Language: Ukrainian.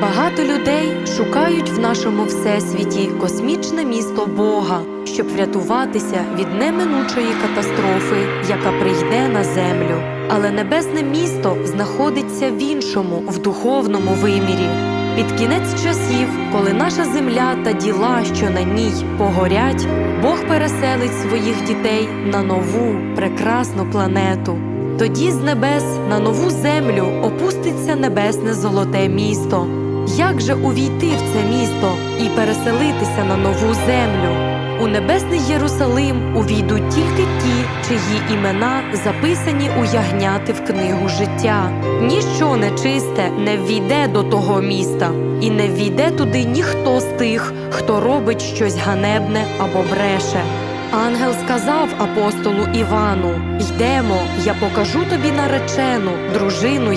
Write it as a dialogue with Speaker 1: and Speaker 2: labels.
Speaker 1: Багато людей шукають в нашому всесвіті космічне місто Бога, щоб врятуватися від неминучої катастрофи, яка прийде на землю. Але небесне місто знаходиться в іншому, в духовному вимірі. Під кінець часів, коли наша земля та діла, що на ній погорять, Бог переселить своїх дітей на нову прекрасну планету. Тоді з небес на нову землю опуститься небесне золоте місто. Як же увійти в це місто і переселитися на нову землю? У небесний Єрусалим увійдуть тільки ті, чиї імена записані у ягняти в книгу життя. Ніщо нечисте не ввійде до того міста, і не ввійде туди ніхто з тих, хто робить щось ганебне або бреше. Ангел сказав апостолу Івану: Йдемо, я покажу тобі наречену, дружину